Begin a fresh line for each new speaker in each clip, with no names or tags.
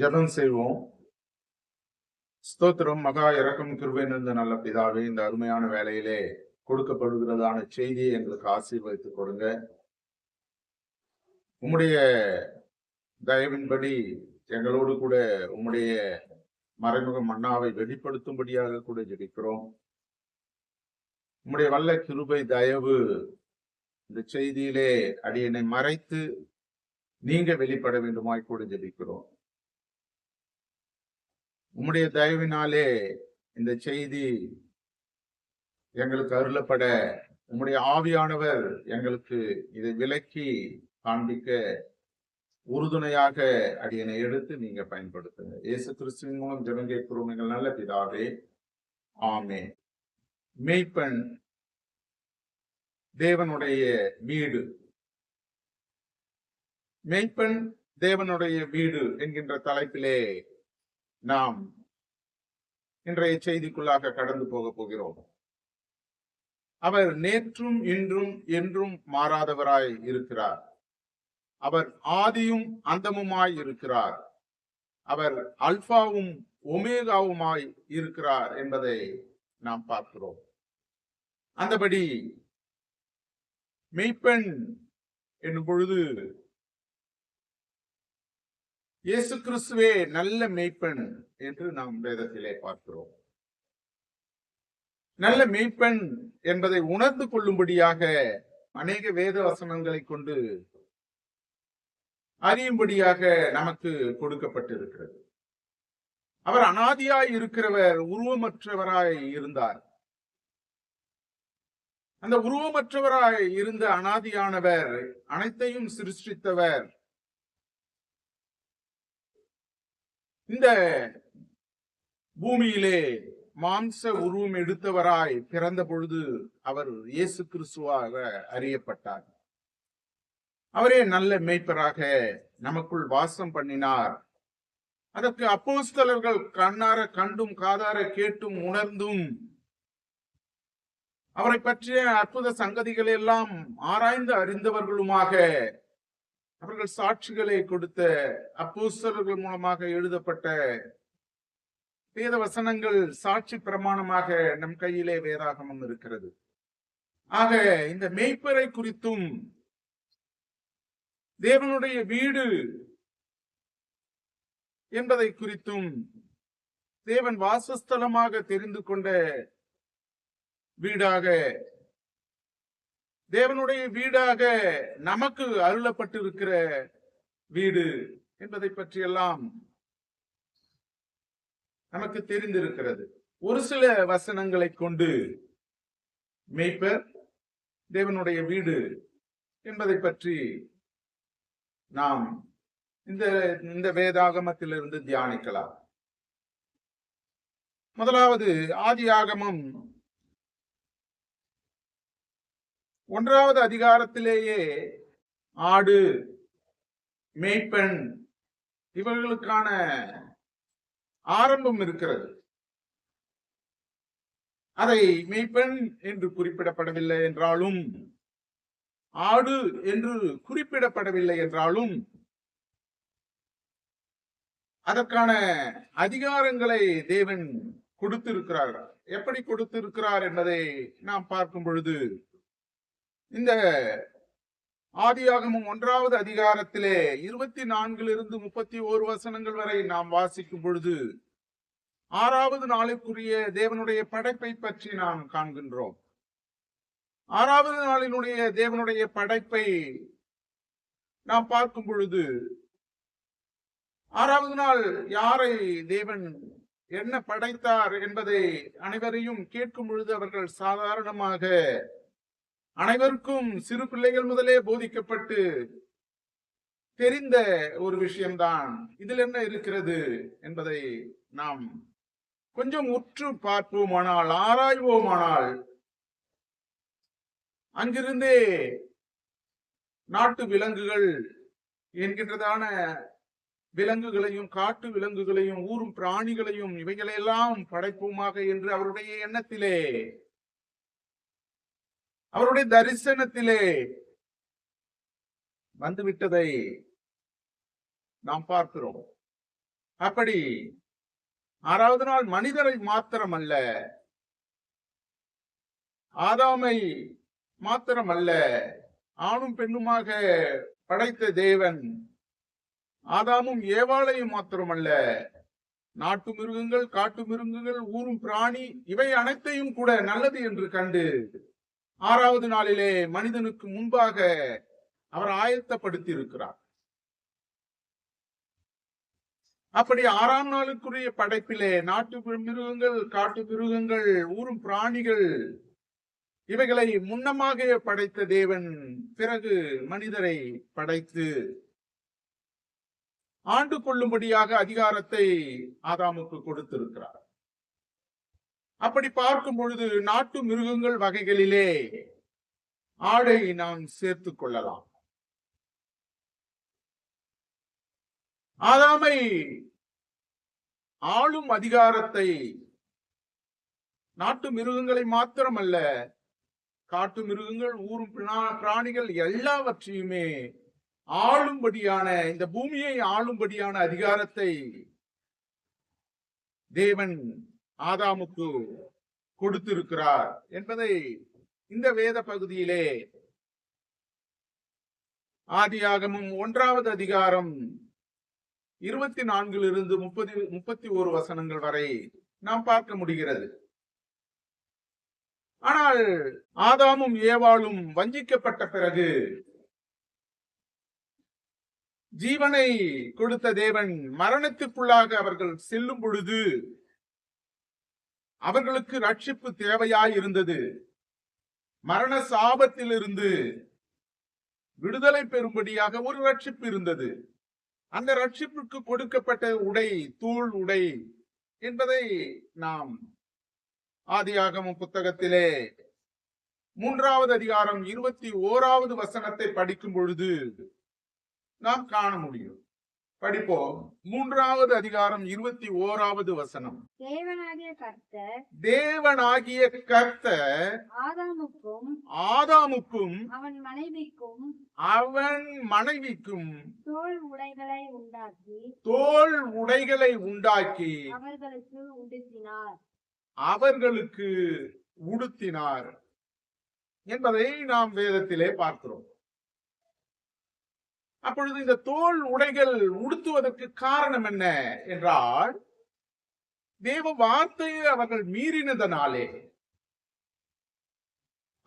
ஜெபம் செய்வோம். ஸ்தோத்திரம் மகா இறக்கம் கிருபை நிறைந்த நல்ல பிதாவே இந்த அருமையான வேலையிலே கொடுக்கப்படுகிறதான செய்தியை எங்களுக்கு ஆசீர்வதித்து கொடுங்க. உம்முடைய தயவின்படி எங்களோடு கூட உம்முடைய மறைமுக மன்னாவை வெளிப்படுத்தும்படியாக கூட ஜெபிக்கிறோம். உம்முடைய வல்ல கிருபை தயவு இந்த செய்தியிலே அடியனை மறைத்து நீங்க வெளிப்பட வேண்டுமாய் கூட ஜெபிக்கிறோம். உம்முடைய தயவினாலே இந்த செய்தி எங்களுக்கு அருளப்பட உம்முடைய ஆவியானவர் எங்களுக்கு இதை விலக்கி காண்பிக்க உறுதுணையாக அடியனை எடுத்து நீங்க பயன்படுத்துங்க. இயேசு கிறிஸ்துவின் மூலம் ஜெபம் கேட்கிறோம். எங்கள் நல்ல பிதாவே. ஆமே மெய்ப்பெண் தேவனுடைய வீடு. மெய்ப்பெண் தேவனுடைய வீடு என்கின்ற தலைப்பிலே நாம் இன்றைய செய்திக்குள்ளாக கடந்து போக போகிறோம். அவர் நேற்றும் இன்றும் என்றும் மாறாதவராய் இருக்கிறார். அவர் ஆதியும் அந்தமுமாய் இருக்கிறார். அவர் அல்பாவும் ஒமேகாவுமாய் இருக்கிறார் என்பதை நாம் பார்க்கிறோம். அந்தபடி மெய்ப்பெண் என்னும் பொழுது இயேசு கிறிஸ்துவே நல்ல மெய்ப்பெண் என்று நாம் வேதத்திலே பார்க்கிறோம். நல்ல மெய்ப்பெண் என்பதை உணர்ந்து கொள்ளும்படியாக அநேக வேத வசனங்களை கொண்டு அறியும்படியாக நமக்கு கொடுக்கப்பட்டிருக்கிறது. அவர் அனாதியாய் இருக்கிறவர் உருவமற்றவராய் இருந்தார். அந்த உருவமற்றவராய் இருந்த அனாதியானவர் அனைத்தையும் சிருஷ்டித்தவர் இந்த பூமியிலே மாம்ச உருவம் எடுத்தவராய் பிறந்த பொழுது அவர் இயேசு கிறிஸ்துவாக அறியப்பட்டார். அவரே நல்ல மேய்ப்பராக நமக்குள் வாசம் பண்ணினார். அதற்கு அப்போஸ்தலர்கள் கண்ணார கண்டும் காதார கேட்டும் உணர்ந்தும் அவரை பற்றிய அற்புத சங்கதிகள் எல்லாம் ஆராய்ந்து அறிந்தவர்களுமாக அவர்கள் சாட்சிகளை கொடுத்த அப்போஸ்தலர்கள் மூலமாக எழுதப்பட்ட வேத வசனங்கள் சாட்சி பிரமாணமாக நம் கையிலே வேதாகமம் இருக்கிறது. ஆக இந்த மெய்ப்பரை குறித்தும் தேவனுடைய வீடு என்பதை குறித்தும் தேவன் வாசஸ்தலமாக தெரிந்து கொண்ட வீடாக தேவனுடைய வீடாக நமக்கு அருளப்பட்டிருக்கிற வீடு என்பதை பற்றியெல்லாம் நமக்கு தெரிந்திருக்கிறது. ஒரு சில வசனங்களை கொண்டு மெய்ப்பர் தேவனுடைய வீடு என்பதை பற்றி நாம் இந்த இந்த வேதாகமத்திலிருந்து தியானிக்கலாம். முதலாவது ஆதி ஆகமம் ஒன்றாவது அதிகாரத்திலேயே ஆடு மேய்ப்பெண் இவர்களுக்கான ஆரம்பம் இருக்கிறது. அதை மெய்ப்பெண் என்று குறிப்பிடப்படவில்லை என்றாலும் ஆடு என்று குறிப்பிடப்படவில்லை என்றாலும் அதற்கான அதிகாரங்களை தேவன் கொடுத்திருக்கிறார். எப்படி கொடுத்திருக்கிறார் என்பதை நாம் பார்க்கும் பொழுது இந்த ஆதியாகமும் ஒன்றாவது அதிகாரத்திலே இருபத்தி நான்கிலிருந்து முப்பத்தி ஓரு வசனங்கள் வரை நாம் வாசிக்கும் பொழுது ஆறாவது நாளுக்குரிய தேவனுடைய படைப்பை பற்றி நாம் காண்கின்றோம். ஆறாவது நாளினுடைய தேவனுடைய படைப்பை நாம் பார்க்கும் பொழுது ஆறாவது நாள் யாரை தேவன் என்ன படைத்தார் என்பதை அனைவரையும் கேட்கும் பொழுது அவர்கள் சாதாரணமாக அனைவருக்கும் சிறு பிள்ளைகள் முதலே போதிக்கப்பட்டு தெரிந்த ஒரு விஷயம்தான். இதில் என்ன இருக்கிறது என்பதை நாம் கொஞ்சம் உற்று பார்ப்போமானால் ஆராய்வோமானால் அங்கிருந்தே நாட்டு விலங்குகள் என்கின்றதான விலங்குகளையும் காட்டு விலங்குகளையும் ஊரும் பிராணிகளையும் இவைகளையெல்லாம் படைப்போமாக என்று அவருடைய எண்ணத்திலே அவருடைய தரிசனத்திலே வந்துவிட்டதை நாம் பார்க்கிறோம். அப்படி ஆறாவது நாள் மனிதரை மாத்திரமல்ல ஆதாமை மாத்திரமல்ல ஆணும் பெண்ணுமாக படைத்த தேவன் ஆதாமும் ஏவாளையும் மாத்திரமல்ல நாட்டு மிருகங்கள் காட்டு மிருகங்கள் ஊரும் பிராணி இவை அனைத்தையும் கூட நல்லது என்று கண்டு ஆறாவது நாளிலே மனிதனுக்கு முன்பாக அவர் ஆயத்தப்படுத்தி இருக்கிறார் அப்படி ஆறாம் நாளுக்குரிய படைப்பிலே நாட்டு மிருகங்கள் காட்டு மிருகங்கள் ஊரும் பிராணிகள் இவைகளை முன்னமாக படைத்த தேவன் பிறகு மனிதரை படைத்து ஆண்டு கொள்ளும்படியாக அதிகாரத்தை ஆதாமுக்கு கொடுத்திருக்கிறார். அப்படி பார்க்கும் பொழுது நாட்டு மிருகங்கள் வகைகளிலே ஆடை நாம் சேர்த்துக் கொள்ளலாம். ஆதாமை ஆளும் அதிகாரத்தை நாட்டு மிருகங்களை மாத்திரமல்ல காட்டு மிருகங்கள் ஊரும் பிராணிகள் எல்லாவற்றையுமே ஆளும்படியான இந்த பூமியை ஆளும்படியான அதிகாரத்தை தேவன் ஆதாமுக்கு கொடுத்திருக்கிறார் என்பதை இந்த வேத பகுதியிலே ஆதியாகமும் ஒன்றாவது அதிகாரம் இருபத்தி நான்கிலிருந்து முப்பது முப்பத்தி ஒரு வசனங்கள் வரை நாம் பார்க்க முடிகிறது. ஆனால் ஆதாமும் ஏவாளும் வஞ்சிக்கப்பட்ட பிறகு ஜீவனை கொடுத்த தேவன் மரணத்திற்குள்ளாக அவர்கள் செல்லும் பொழுது அவர்களுக்கு ரட்சிப்பு தேவையாய் இருந்தது மரண சாபத்திலிருந்து விடுதலை பெறும்படியாக ஒரு ரட்சிப்பு இருந்தது. அந்த ரட்சிப்புக்கு கொடுக்கப்பட்ட உடை தூள் உடை என்பதை நாம் ஆதியாகம புத்தகத்திலே மூன்றாவது அதிகாரம் இருபத்தி ஓராவது வசனத்தை படிக்கும் பொழுது நாம் காண முடியும். படிப்போம். மூன்றாவது அதிகாரம் இருபத்தி ஓராவது வசனம்.
தேவனாகிய கர்த்தர்
தேவனாகிய கர்த்தர்
ஆதாமுக்கும்
ஆதாமுக்கும்
அவன் மனைவிக்கும்
அவன் மனைவிக்கும்
தோல் உடைகளை உண்டாக்கி
தோல் உடைகளை உண்டாக்கி
அவர்களுக்கு உடுத்தினார்.
அவர்களுக்கு உடுத்தினார். என்பதை நாம் வேதத்திலே பார்க்கிறோம். அப்பொழுது இந்த தோல் உடைகள் உடுத்துவதற்கு காரணம் என்ன என்றால் தேவ வார்த்தையை அவர்கள் மீறினதனாலே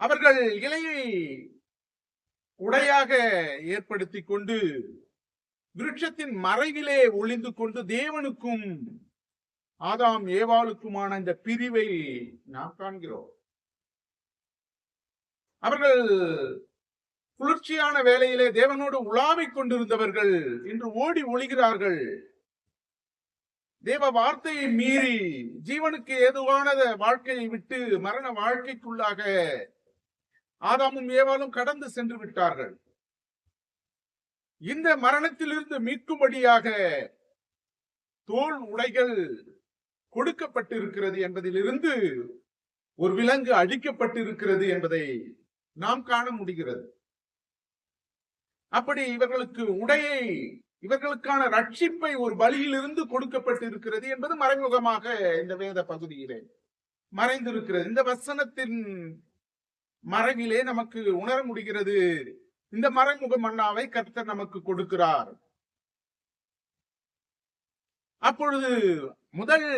அவர்கள் இலையை உடையாக ஏற்படுத்தி கொண்டு விருட்சத்தின் மறைவிலே ஒளிந்து கொண்டு தேவனுக்கும் ஆதாம் ஏவாளுக்குமான இந்த பிரிவை நாம் காண்கிறோம். அவர்கள் குளிர்ச்சியான வேலையிலே தேவனோடு உலாவிக் கொண்டிருந்தவர்கள் இன்று ஓடி ஒழிகிறார்கள் தேவ வார்த்தையை மீறி ஜீவனுக்கு ஏதுவானத வாழ்க்கையை விட்டு மரண வாழ்க்கைக்குள்ளாக ஆதாமும் ஏவாளும் கடந்து சென்று விட்டார்கள். இந்த மரணத்திலிருந்து மீட்கும்படியாக தோல் உடைகள் கொடுக்கப்பட்டிருக்கிறது என்பதிலிருந்து ஒரு விலங்கு அழிக்கப்பட்டிருக்கிறது என்பதை நாம் காண முடிகிறது. அப்படி இவர்களுக்கு உடையை இவர்களுக்கான ரட்சிப்பை ஒரு பலியிலிருந்து கொடுக்கப்பட்டிருக்கிறது என்பது மறைமுகமாக இந்த வேத பகுதியிலே மறைந்திருக்கிறது. இந்த வசனத்தின் மறைவிலே நமக்கு உணர முடிகிறது. இந்த மறைமுக மன்னாவை கர்த்தர் நமக்கு கொடுக்கிறார். அப்பொழுது முதல்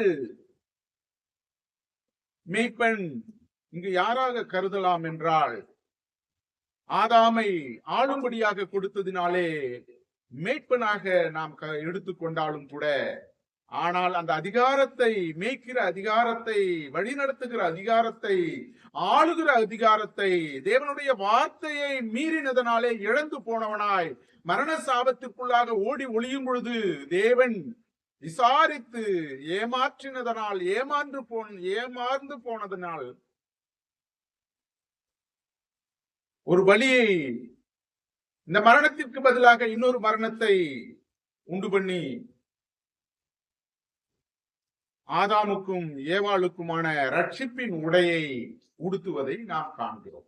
மேய்ப்பெண் இங்கு யாராக கருதலாம் என்றால் ஆதாமை ஆளும்படியாக கொடுத்ததினாலே மேய்ப்பனாக நாம் க- எடுத்துக்கொண்டாலும் கூட ஆனால் அந்த அதிகாரத்தை மேய்க்கிற அதிகாரத்தை வழிநடத்துகிற அதிகாரத்தை ஆளுகிற அதிகாரத்தை தேவனுடைய வார்த்தையை மீறினதனாலே இழந்து போனவனாய் மரண சாபத்திற்குள்ளாக ஓடி ஒளியும் பொழுது தேவன் விசாரித்து ஏமாற்றினதனால் ஏமாந்து போன ஏமாந்து போனதனால் ஒரு வழியை இந்த மரணத்திற்கு பதிலாக இன்னொரு மரணத்தை உண்டு பண்ணி ஆதாமுக்கும் ஏவாளுக்குமான ரட்சிப்பின் உடையை உடுத்துவதை நாம் காண்கிறோம்.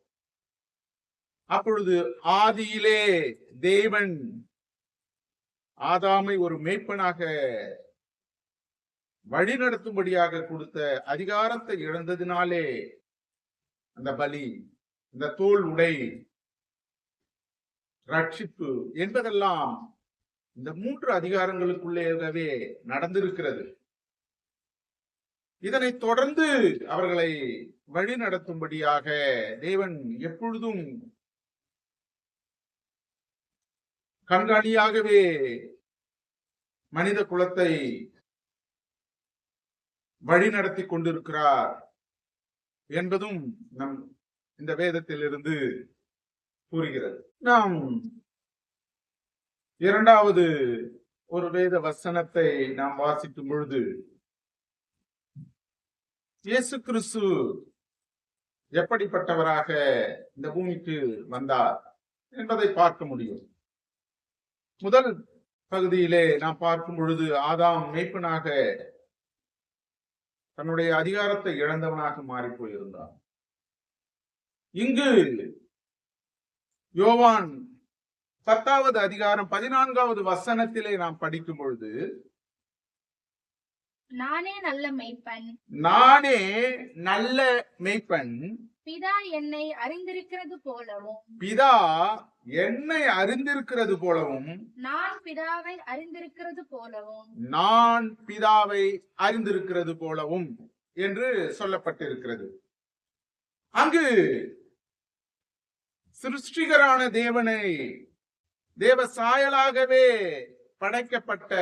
அப்பொழுது ஆதியிலே தேவன் ஆதாமை ஒரு மேய்ப்பனாக வழிநடத்தும்படியாக கொடுத்த அதிகாரத்தை இழந்ததினாலே அந்த பலி இந்த தோல் உடை ரட்சிப்பு என்பதெல்லாம் இந்த மூன்று அதிகாரங்களுக்குள்ளேயே நடந்திருக்கிறது. இதனை தொடர்ந்து அவர்களை வழி நடத்தும்படியாக தேவன் எப்பொழுதும் கண்காணியாகவே மனித குலத்தை வழி நடத்தி கொண்டிருக்கிறார் என்பதும் நம் இந்த வேதத்தில் இருந்து கூறுகிறது. நாம் இரண்டாவது ஒரு வேத வசனத்தை நாம் வாசிக்கும் பொழுது இயேசு கிறிஸ்து எப்படிப்பட்டவராக இந்த பூமிக்கு வந்தார் என்பதை பார்க்க முடியும். முதல் பகுதியிலே நாம் பார்க்கும் பொழுது ஆதாம் மேய்ப்பனாக தன்னுடைய அதிகாரத்தை இழந்தவனாக மாறி போயிருந்தான் இங்கு யோவான் பத்தாவது அதிகாரம் பதினான்காவது வசனத்திலே நாம் படிக்கும் பொழுது
நானே நல்ல மெய்ப்பன்.
நானே நல்ல மேய்ப்பன்.
பிதா என்னை அறிந்திருக்கிறது போலவும்.
பிதா என்னை அறிந்திருக்கிறது போலவும்.
நான் பிதாவை அறிந்திருக்கிறது போலவும்.
நான் பிதாவை அறிந்திருக்கிறது போலவும் என்று சொல்லப்பட்டிருக்கிறது. அங்கு சிருஷ்டிகரான தேவனை தேவ சாயலாகவே படைக்கப்பட்ட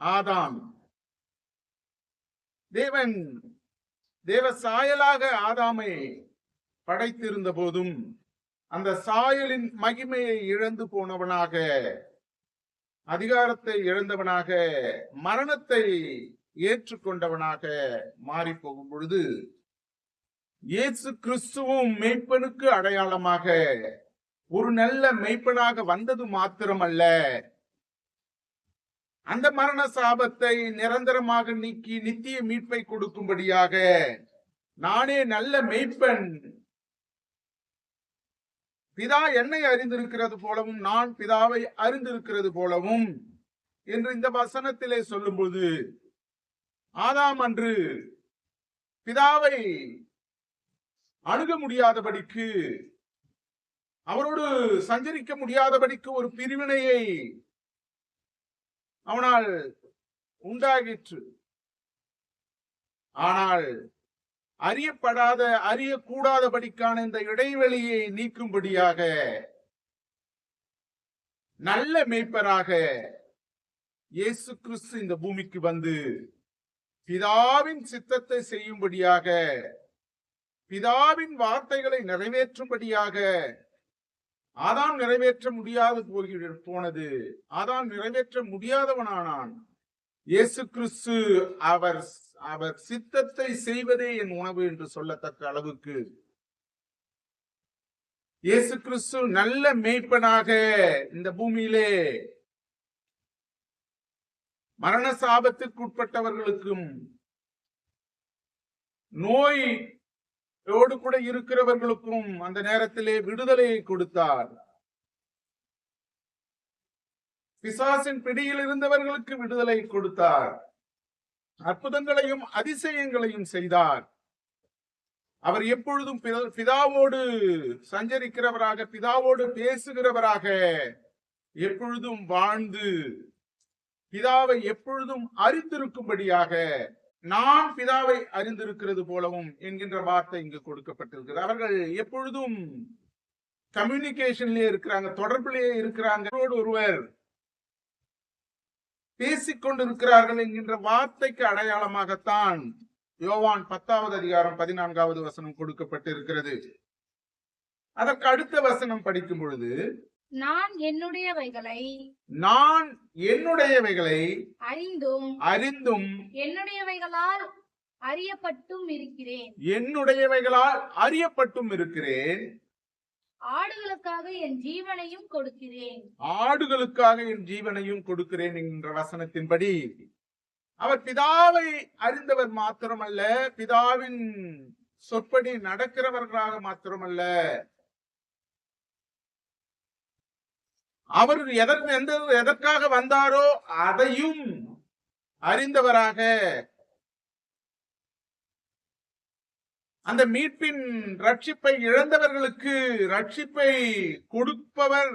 ஆதாம். தேவன் தேவ சாயலாக ஆதாமை படைத்திருந்த போதும் அந்த சாயலின் மகிமையை இழந்து போனவனாக அதிகாரத்தை இழந்தவனாக மரணத்தை ஏற்றுக்கொண்டவனாக மாறி போகும் பொழுது இயேசு கிறிஸ்துவும் மெய்ப்பனுக்கு அடையாளமாக. ஒரு நல்ல மெய்ப்பனாக வந்தது மாத்திரமல்ல. அந்த மரண சாபத்தை நிரந்தரமாக நீக்கி நித்திய மீட்பை கொடுக்கும்படியாக நானே நல்ல மெய்ப்பன் பிதா என்னை அறிந்திருக்கிறது போலவும் நான் பிதாவை அறிந்திருக்கிறது போலவும் என்று இந்த வசனத்திலே சொல்லும்போது ஆதாம் அன்று பிதாவை அணுக முடியாதபடிக்கு அவரோடு சஞ்சரிக்க முடியாதபடிக்கு ஒரு பிரிவினையை அவனால் உண்டாகிற்று. ஆனால் அறியப்படாத அறியக்கூடாதபடிக்கான இந்த இடைவெளியை நீக்கும்படியாக நல்ல மேய்ப்பராக இயேசு கிறிஸ்து இந்த பூமிக்கு வந்து பிதாவின் சித்தத்தை செய்யும்படியாக பிதாவின் வார்த்தைகளை நிறைவேற்றும்படியாக ஆதாம் நிறைவேற்ற முடியாது போகிற போனது. ஆதாம் நிறைவேற்ற முடியாதவனானான். இயேசு கிறிஸ்து அவர் அவர் சித்தத்தை செய்வதே என் உணவு என்று சொல்லத்தக்க அளவுக்கு. இயேசு கிறிஸ்து நல்ல மேய்ப்பனாக இந்த பூமியிலே மரண சாபத்துக்குட்பட்டவர்களுக்கும் நோய் யோடு கூட இருக்கிறவர்களுக்கும் அந்த நேரத்திலே விடுதலையை கொடுத்தார். பிசாசின் பிடியில் இருந்தவர்களுக்கு விடுதலை கொடுத்தார். அற்புதங்களையும் அதிசயங்களையும் செய்தார். அவர் எப்பொழுதும் பிதாவோடு சஞ்சரிக்கிறவராக பிதாவோடு பேசுகிறவராக எப்பொழுதும் வாழ்ந்து பிதாவை எப்பொழுதும் அறிந்திருக்கும்படியாக நான் பிதாவை அறிந்திருக்கிறது போலவும் என்கின்ற வார்த்தை இங்கு கொடுக்கப்பட்டிருக்கிறது. அவர்கள் எப்பொழுதும் கம்யூனிகேஷன்லயே இருக்கிறாங்க தொடர்பிலேயே இருக்கிறாங்க. ஒருவர் பேசிக்கொண்டிருக்கிறார்கள் என்கின்ற வார்த்தைக்கு அடையாளமாகத்தான் யோவான் பத்தாவது அதிகாரம் பதினான்காவது வசனம் கொடுக்கப்பட்டிருக்கிறது. அதற்கு அடுத்த வசனம் படிக்கும் பொழுது
நான் என்னுடையவைகளை
நான் என்னுடையவைகளை
அறிந்தும்
அறிந்தும்
என்னுடையவைகளால் அறியப்பட்டும் இருக்கிறேன்.
என்னுடையவைகளால் அறியப்பட்டும் இருக்கிறேன்.
ஆடுகளுக்காக என் ஜீவனையும் கொடுக்கிறேன்.
ஆடுகளுக்காக என் ஜீவனையும் கொடுக்கிறேன் என்கின்ற வசனத்தின்படி அவர் பிதாவை அறிந்தவர் மாத்திரமல்ல பிதாவின் சொற்படி நடக்கிறவர்களாக மாத்திரமல்ல. அவர் எதற்கு எந்த எதற்காக வந்தாரோ அதையும் அறிந்தவராக அந்த மீட்பின் ரட்சிப்பை இழந்தவர்களுக்கு ரட்சிப்பை கொடுப்பவர்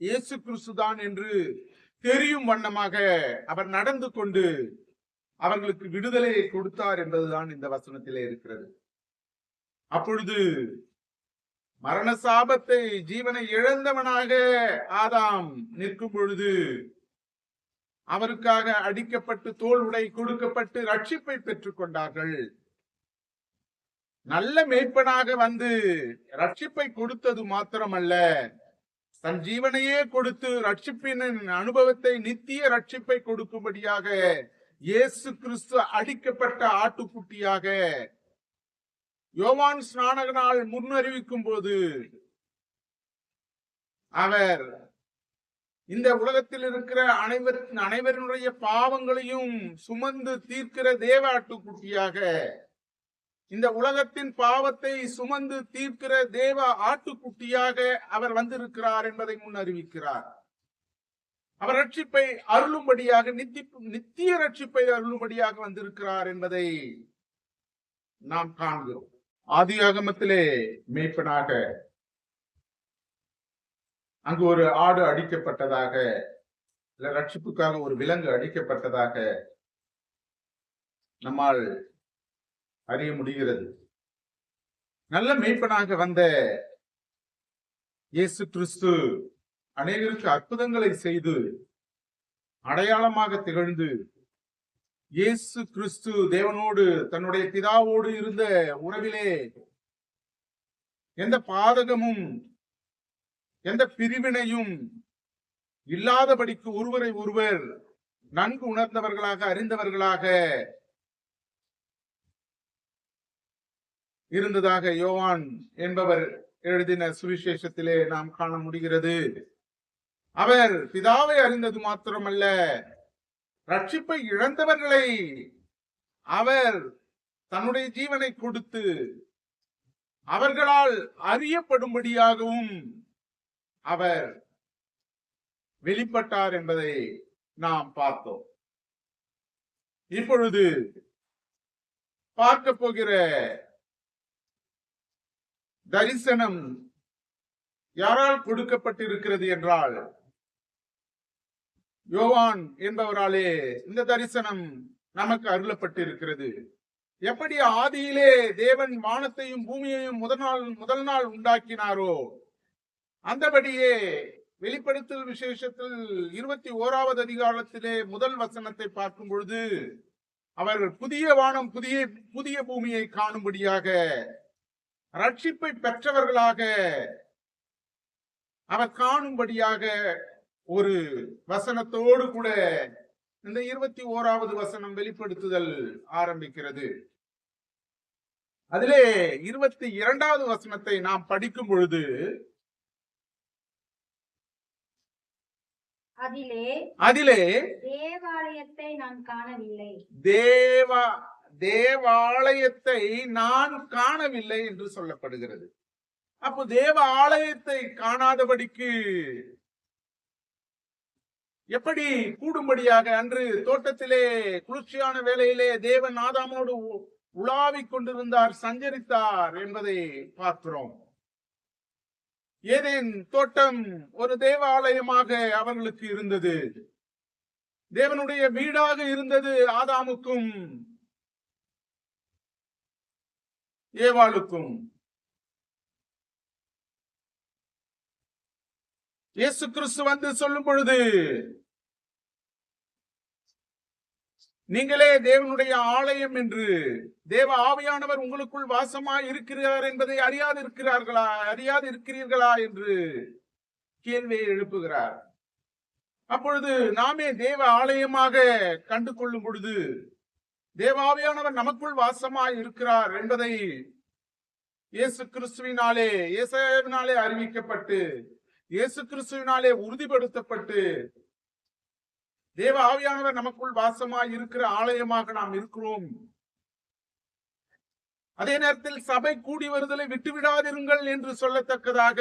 இயேசு கிறிஸ்துதான் என்று தெரியும் வண்ணமாக அவர் நடந்து கொண்டு அவர்களுக்கு விடுதலையை கொடுத்தார் என்பதுதான் இந்த வசனத்திலே இருக்கிறது. அப்பொழுது மரண சாபத்தை ஜீவனை இழந்தவனாக ஆதாம் நிற்கும் பொழுது அவருக்காக அடிக்கப்பட்டு தோல் உடை கொடுக்கப்பட்டு ரட்சிப்பை பெற்றுக் கொண்டார்கள். நல்ல மேய்ப்பனாக வந்து ரட்சிப்பை கொடுத்தது மாத்திரமல்ல தன் ஜீவனையே கொடுத்து ரட்சிப்பின் அனுபவத்தை நித்திய ரட்சிப்பை கொடுக்கும்படியாக இயேசு கிறிஸ்து அடிக்கப்பட்ட ஆட்டுக்குட்டியாக யோவான் ஸ்நானகனால் முன்னறிவிக்கும் போது அவர் இந்த உலகத்தில் இருக்கிற அனைவர் அனைவருடைய பாவங்களையும் சுமந்து தீர்க்கிற தேவ ஆட்டுக்குட்டியாக இந்த உலகத்தின் பாவத்தை சுமந்து தீர்க்கிற தேவ ஆட்டுக்குட்டியாக அவர் வந்திருக்கிறார் என்பதை முன் அறிவிக்கிறார் அவர் ரட்சிப்பை அருளும்படியாக நித்தி நித்திய ரட்சிப்பை அருளும்படியாக வந்திருக்கிறார் என்பதை நாம் காண்கிறோம். ஆதியாகமத்திலே மேய்ப்பனாக அங்கு ஒரு ஆடு அடிக்கப்பட்டதாக இல்ல ரட்சிப்புக்காக ஒரு விலங்கு அடிக்கப்பட்டதாக நம்மால் அறிய முடிகிறது. நல்ல மேய்ப்பனாக வந்த இயேசு கிறிஸ்து அநேகருக்கு அற்புதங்களை செய்து அடையாளமாக திகழ்ந்து இயேசு கிறிஸ்து தேவனோடு தன்னுடைய பிதாவோடு இருந்த உறவிலே எந்த பாதகமும் எந்த பிரிவினையும் இல்லாதபடிக்கு ஒருவரை ஒருவர் நன்கு உணர்ந்தவர்களாக அறிந்தவர்களாக இருந்ததாக யோவான் என்பவர் எழுதின சுவிசேஷத்திலே நாம் காண முடிகிறது. அவர் பிதாவை அறிந்தது மாத்திரமல்ல ரட்சிப்பை இழந்தவர்களை அவர் தன்னுடைய ஜீவனை கொடுத்து அவர்களால் அறியப்படும்படியாகவும் அவர் வெளிப்பட்டார் என்பதை நாம் பார்த்தோம். இப்பொழுது பார்க்க போகிற தரிசனம் யாரால் கொடுக்கப்பட்டிருக்கிறது என்றால் யோவான் என்பவராலே இந்த தரிசனம் நமக்கு அருளப்பட்டிருக்கிறது. எப்படி ஆதியிலே தேவன் வானத்தையும் பூமியையும் முதல் நாள் முதல் நாள் உண்டாக்கினாரோ அந்தபடியே வெளிப்படுத்தல் விசேஷத்தில் இருபத்தி ஓராவது அதிகாரத்திலே முதல் வசனத்தை பார்க்கும் பொழுது அவர் புதிய வானம் புதிய புதிய பூமியை காணும்படியாக ரட்சிப்பை பெற்றவர்களாக அவர் காணும்படியாக ஒரு வசனத்தோடு கூட இந்த இருபத்தி ஓராவது வசனம் வெளிப்படுத்துதல் ஆரம்பிக்கிறது. அதிலே இருபத்தி இரண்டாவது வசனத்தை நாம் படிக்கும் பொழுது
அதிலே
அதிலே
தேவாலயத்தை நான் காணவில்லை.
தேவ தேவாலயத்தை நான் காணவில்லை என்று சொல்லப்படுகிறது. அப்போ தேவ ஆலயத்தை காணாதபடிக்கு எப்படி கூடும்படியாக அன்று தோட்டத்திலே குளிர்ச்சியான வேலையிலே தேவன் ஆதாமோடு உலாவிக் கொண்டிருந்தார் சஞ்சரித்தார் என்பதை பார்க்கிறோம். ஏதேன் தோட்டம் ஒரு தேவாலயமாக அவர்களுக்கு இருந்தது. தேவனுடைய வீடாக இருந்தது ஆதாமுக்கும் ஏவாளுக்கும். இயேசு கிறிஸ்து வந்து சொல்லும் பொழுது நீங்களே தேவனுடைய ஆலயம் என்று தேவ ஆவியானவர் உங்களுக்குள் வாசமாய் இருக்கிறார் என்பதை அறியாது இருக்கிறார்களா அறியாது இருக்கிறீர்களா என்று கேள்வியை எழுப்புகிறார். அப்பொழுது நாமே தேவ ஆலயமாக கண்டு கொள்ளும் பொழுது தேவாவியானவர் நமக்குள் வாசமாய் இருக்கிறார் என்பதை இயேசு கிறிஸ்துவினாலே இயேசுவினாலே அறிவிக்கப்பட்டு இயேசு கிறிஸ்துவினாலே உறுதிப்படுத்தப்பட்டு தேவ ஆவியானவர் நமக்குள் வாசமாய் இருக்கிற ஆலயமாக நாம் இருக்கிறோம். அதே நேரத்தில் சபை கூடி வருதலை விட்டு விடாதிருங்கள் என்று சொல்லத்தக்கதாக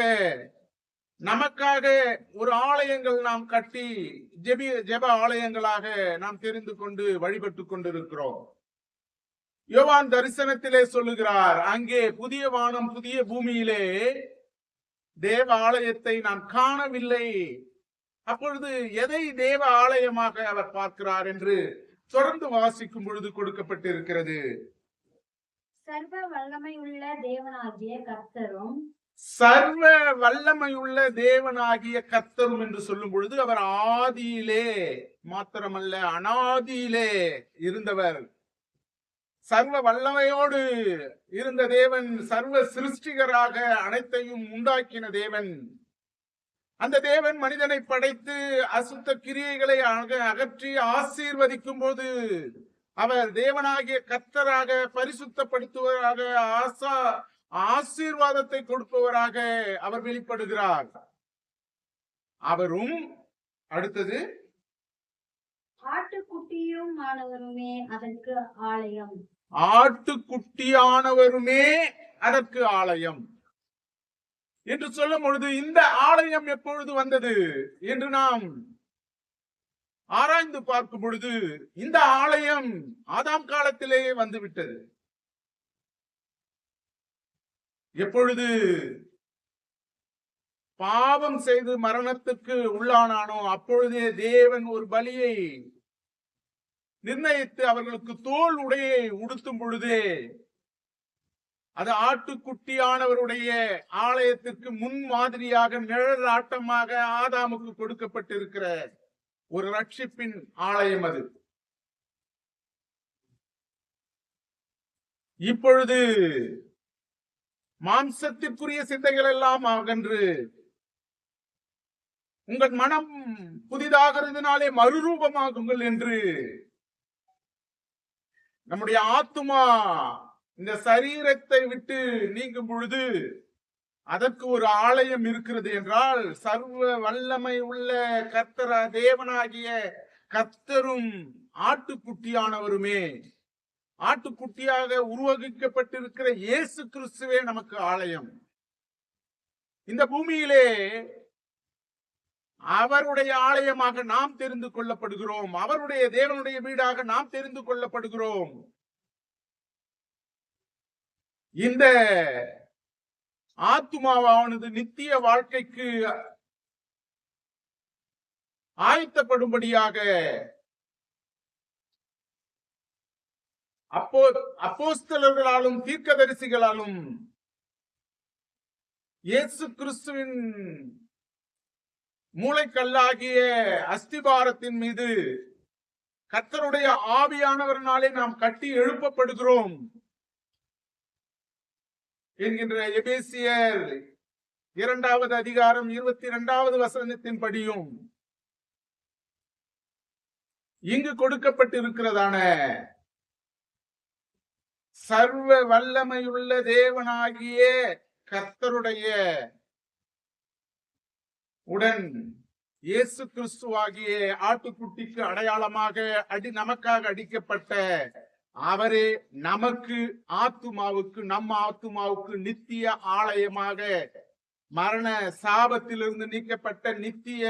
நமக்காக ஒரு ஆலயங்கள் நாம் கட்டி ஜெபி ஜெப ஆலயங்களாக நாம் தெரிந்து கொண்டு வழிபட்டு கொண்டிருக்கிறோம். யோவான் தரிசனத்திலே சொல்லுகிறார் அங்கே புதிய வானம் புதிய பூமியிலே தேவ ஆலயத்தை நான் காணவில்லை. அப்பொழுது எதை தேவ ஆலயமாக அவர் பார்க்கிறார் என்று தொடர்ந்து வாசிக்கும் பொழுது கொடுக்கப்பட்டிருக்கிறது.
சர்வ வல்லமையுள்ள தேவனாகிய கர்த்தரும்
சர்வ வல்லமையுள்ள தேவனாகிய கர்த்தரும் என்று சொல்லும் பொழுது அவர் ஆதியிலே மாத்திரமல்ல அனாதியிலே இருந்தவர். சர்வ வல்லமையோடு இருந்த தேவன் சர்வ சிருஷ்டிகராக அனைத்தையும் உண்டாக்கின தேவன். அந்த தேவன் மனிதனை படைத்து அசுத்த கிரியைகளை அக- அகற்றி ஆசீர்வதிக்கும் போது அவர் தேவனாகிய கர்த்தராக பரிசுத்தப்படுத்துவராக ஆசா ஆசீர்வாதத்தை கொடுப்பவராக அவர் வெளிப்படுகிறார். அவரும் அடுத்தது
ஆட்டுக்குட்டியும் மாணவருமே அதற்கு ஆலயம்.
ஆட்டுக்குட்டியானவருமே அதற்கு ஆலயம். என்று சொல்லும் பொழுது இந்த ஆலயம் எப்பொழுது வந்தது என்று நாம் ஆராய்ந்து பார்க்கும் பொழுது இந்த ஆலயம் ஆதாம் காலத்திலேயே வந்துவிட்டது. எப்பொழுது பாவம் செய்து மரணத்துக்கு உள்ளானானோ அப்பொழுதே தேவன் ஒரு பலியை நிர்ணயித்து அவர்களுக்கு தோல் உடையை உடுத்தும் பொழுதே அது ஆட்டுக்குட்டியானவருடைய ஆலயத்திற்கு முன் மாதிரியாக நிழல் ஆட்டமாக ஆதாமுக்கு கொடுக்கப்பட்டிருக்கிற ஒரு ரட்சிப்பின் ஆலயம் அது. இப்பொழுது மாம்சத்திற்குரிய சிந்தைகள் எல்லாம் அகன்று உங்கள் மனம் புதிதாகிறதுனாலே மறுரூபமாகுங்கள் என்று நம்முடைய ஆத்துமா இந்த சரீரத்தை விட்டு நீங்கும் பொழுது அதற்கு ஒரு ஆலயம் இருக்கிறது என்றால் சர்வ வல்லமை உள்ள கர்த்தர தேவனாகிய கர்த்தரும் ஆட்டுக்குட்டியானவருமே. ஆட்டுக்குட்டியாக உருவகிக்கப்பட்டிருக்கிற இயேசு கிறிஸ்துவே நமக்கு ஆலயம். இந்த பூமியிலே அவருடைய ஆலயமாக நாம் தெரிந்து கொள்ளப்படுகிறோம். அவருடைய தேவனுடைய வீடாக நாம் தெரிந்து கொள்ளப்படுகிறோம். இந்த ஆத்துமாவானது நித்திய வாழ்க்கைக்கு ஆயத்தப்படும்படியாக அப்போ அப்போஸ்தலர்களாலும் தீர்க்கதரிசிகளாலும் இயேசு கிறிஸ்துவின் மூளைக்கல்லாகிய அஸ்திபாரத்தின் மீது கர்த்தருடைய ஆவியானவர்னாலே நாம் கட்டி எழுப்பப்படுகிறோம் என்கின்ற எபேசியர் இரண்டாவது அதிகாரம் இருபத்தி இரண்டாவது வசனத்தின் படியும் இங்கு கொடுக்கப்பட்டிருக்கிறதான சர்வ வல்லமையுள்ள தேவனாகிய கர்த்தருடைய உடன் இயேசு கிறிஸ்துவாகிய ஆட்டுக்குட்டிக்கு அடையாளமாக அடி நமக்காக அடிக்கப்பட்ட அவரே நமக்கு ஆத்துமாவுக்கு நம்ம ஆத்துமாவுக்கு நித்திய ஆலயமாக மரண சாபத்திலிருந்து நீக்கப்பட்ட நித்திய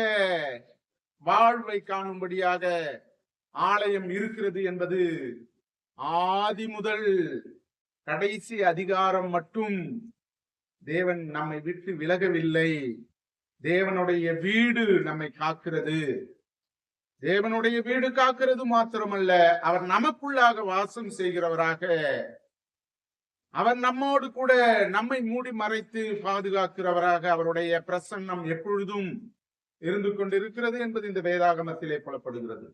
வாழ்வை காணும்படியாக ஆலயம் இருக்கிறது என்பது ஆதி முதல் கடைசி அதிகாரம் மட்டும் தேவன் நம்மை விட்டு விலகவில்லை. தேவனுடைய வீடு நம்மை காக்கிறது. தேவனுடைய வீடு காக்கிறது மாத்திரமல்ல அவர் நமக்குள்ளாக வாசம் செய்கிறவராக. அவர் நம்மோடு கூட நம்மை மூடி மறைத்து பாதுகாக்கிறவராக அவருடைய பிரசன்னம் எப்பொழுதும் இருந்து கொண்டிருக்கிறது என்பது இந்த வேதாகமத்திலே புலப்படுகிறது.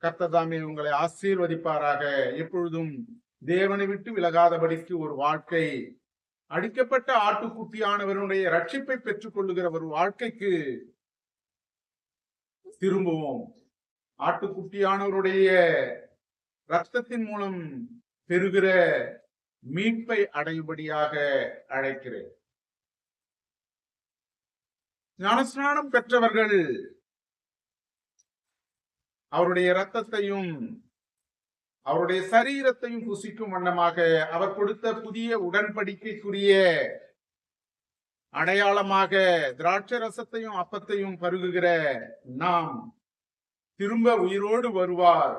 கர்த்ததாமே உங்களை ஆசீர்வதிப்பாராக. எப்பொழுதும் தேவனை விட்டு விலகாதபடிக்கு ஒரு வாழ்க்கை அடிக்கப்பட்ட ஆட்டுக்குட்டியானவருடைய ரட்சிப்பை பெற்றுக் கொள்ளுகிற ஒரு வாழ்க்கைக்கு திரும்புவோம். ஆட்டுக்குட்டியானவருடைய ரத்தத்தின் மூலம் பெறுகிற மீட்பை அடையும்படியாக அழைக்கிறேன். ஞானஸ்நானம் பெற்றவர்கள் அவருடைய இரத்தத்தையும் அவருடைய சரீரத்தையும் புசிக்கும் வண்ணமாக அவர் கொடுத்த புதிய உடன்படிக்கைக்குரிய அடையாளமாக திராட்சை ரசத்தையும் அப்பத்தையும் பருகுகிற நாம் திரும்ப உயிரோடு வருவார்.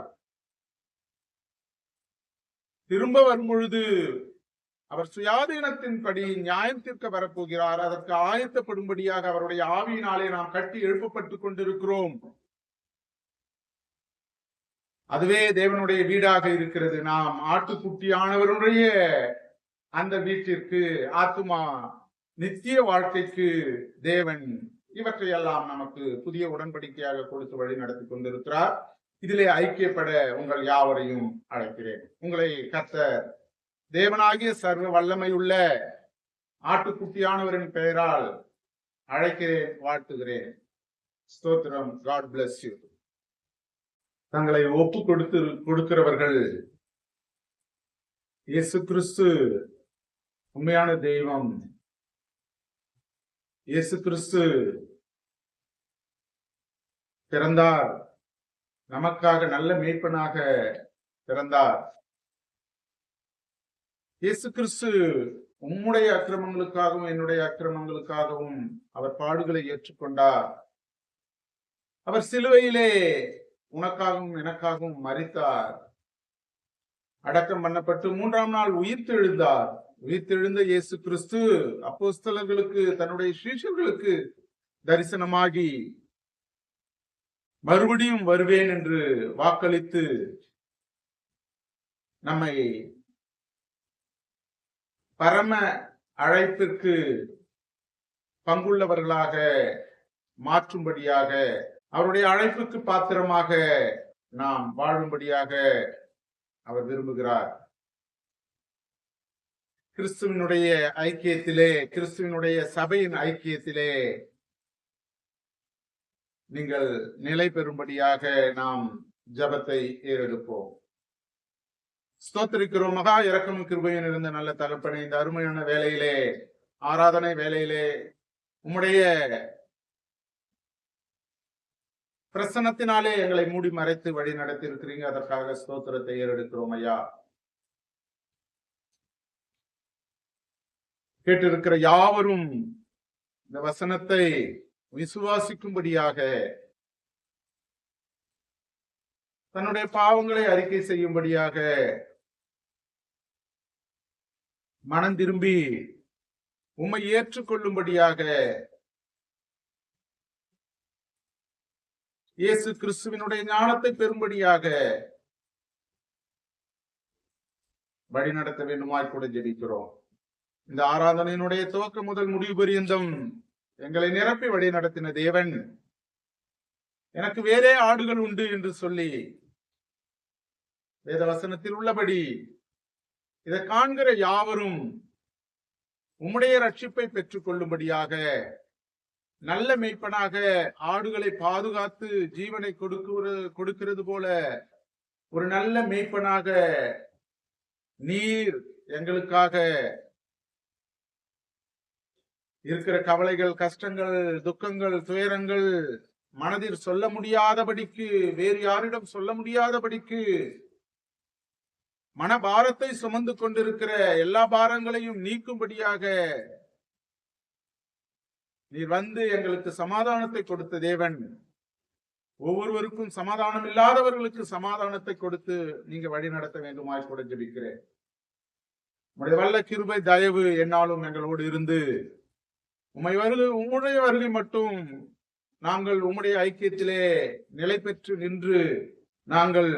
திரும்ப வரும் பொழுது அவர் சுயாதீனத்தின்படி நியாயம் தீர்க்க வரப்போகிறார். அதற்கு ஆயத்தப்படும்படியாக அவருடைய ஆவியினாலே நாம் கட்டி எழுப்பப்பட்டுக் கொண்டிருக்கிறோம். அதுவே தேவனுடைய வீடாக இருக்கிறது. நாம் ஆட்டுக்குட்டியானவருடைய அந்த வீட்டிற்கு ஆத்துமா நித்திய வாழ்க்கைக்கு தேவன் இவற்றையெல்லாம் நமக்கு புதிய உடன்படிக்கையாக கொடுத்து வழி நடத்தி கொண்டிருக்கிறார். இதிலே ஐக்கியப்பட உங்கள் யாவரையும் அழைக்கிறேன். உங்களை கர்த்தர் தேவனாகிய சர்வ வல்லமையுள்ள ஆட்டுக்குட்டியானவரின் பெயரால் அழைக்கிறேன் வாழ்த்துகிறேன். ஸ்தோத்திரம். காட் பிளஸ் யூ தங்களை ஒப்பு கொடுத்து கொடுக்கிறவர்கள் இயேசு கிறிஸ்து உண்மையான தெய்வம். இயேசு கிறிஸ்து பிறந்தார். நமக்காக நல்ல மீட்பனாக பிறந்தார். இயேசு கிறிஸ்து உம்முடைய அக்கிரமங்களுக்காகவும் என்னுடைய அக்கிரமங்களுக்காகவும் அவர் பாடுகளை ஏற்றுக்கொண்டார். அவர் சிலுவையிலே உனக்காகவும் எனக்காகவும் மறித்தார் அடக்கம் பண்ணப்பட்டு மூன்றாம் நாள் உயிர்த்தெழுந்தார். உயிர்த்தெழுந்த இயேசு கிறிஸ்து அப்போஸ்தலர்களுக்கு தன்னுடைய சீஷர்களுக்கு தரிசனமாகி மறுபடியும் வருவேன் என்று வாக்களித்து நம்மை பரம அழைப்பிற்கு பங்குள்ளவர்களாக மாற்றும்படியாக அவருடைய அழைப்புக்கு பாத்திரமாக நாம் வாழும்படியாக அவர் விரும்புகிறார். கிறிஸ்துவனுடைய ஐக்கியத்திலே கிறிஸ்துவனுடைய சபையின் ஐக்கியத்திலே நீங்கள் நிலை பெறும்படியாக நாம் ஜபத்தை ஏறெடுப்போம். ஸ்தோத்திரிக்கிறோம். மகா இறக்கம் கிருபையின் இருந்த நல்ல தகப்பனை இந்த அருமையான வேலையிலே ஆராதனை வேலையிலே உம்முடைய பிரசன்னத்தினாலே எங்களை மூடி மறைத்து வழி நடத்தி இருக்கிறீங்க அதற்காக ஸ்தோத்திரத்தை ஏறெடுக்கிறோம் ஐயா. கேட்டிருக்கிற யாவரும் இந்த வசனத்தை விசுவாசிக்கும்படியாக தன்னுடைய பாவங்களை அறிக்கை செய்யும்படியாக மனம் திரும்பி உம்மை ஏற்றுக்கொள்ளும்படியாக இயேசு கிறிஸ்துவினுடைய ஞானத்தை பெறும்படியாக வழி நடத்த வேண்டுமாய் கூட ஜெபிக்கிறோம். இந்த ஆராதனையினுடைய துவக்கம் முதல் முடிவு பரியந்தம் எங்களை நிரப்பி வழி நடத்தின தேவன். எனக்கு வேறே ஆடுகள் உண்டு என்று சொல்லி வேத வசனத்தில் உள்ளபடி இதை காண்கிற யாவரும் உம்முடைய ரட்சிப்பை பெற்றுக் கொள்ளும்படியாக நல்ல மெய்ப்பனாக ஆடுகளை பாதுகாத்து ஜீவனை கொடுக்கிற கொடுக்கிறது போல ஒரு நல்ல மெய்ப்பனாக நீர் எங்களுக்காக இருக்கிற கவலைகள் கஷ்டங்கள் துக்கங்கள் துயரங்கள் மனதில் சொல்ல முடியாதபடிக்கு வேறு யாரிடம் சொல்ல முடியாதபடிக்கு மனபாரத்தை சுமந்து கொண்டிருக்கிற எல்லா பாரங்களையும் நீக்கும்படியாக நீர் வந்து எங்களுக்கு சமாதானத்தை கொடுத்த தேவன். ஒவ்வொருவருக்கும் சமாதானம் இல்லாதவர்களுக்கு சமாதானத்தை கொடுத்து நீங்க வழி நடத்த வேண்டுமாய் கூட ஜபிக்கிறேன். உங்களுடைய வல்ல கிருபை தயவு என்னாலும் எங்களோடு இருந்து. உம்மை வருகை உம்முடைய வருகை மட்டும் நாங்கள் உம்முடைய ஐக்கியத்திலே நிலை பெற்று நின்று நாங்கள்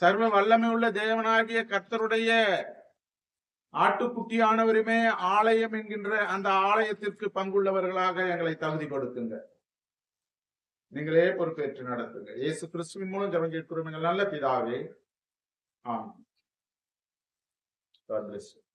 சர்வ வல்லமை உள்ள தேவனாகிய கர்த்தருடைய ஆட்டுக்குட்டியானவருமே ஆலயம் என்கின்ற அந்த ஆலயத்திற்கு பங்குள்ளவர்களாக எங்களை தகுதி கொடுக்குங்க நீங்களே பொறுப்பேற்று நடத்துங்க இயேசு கிறிஸ்துவின் மூலம் ஜெபம் கேட்கிறோம் நல்ல பிதாவே. ஆம் God bless you.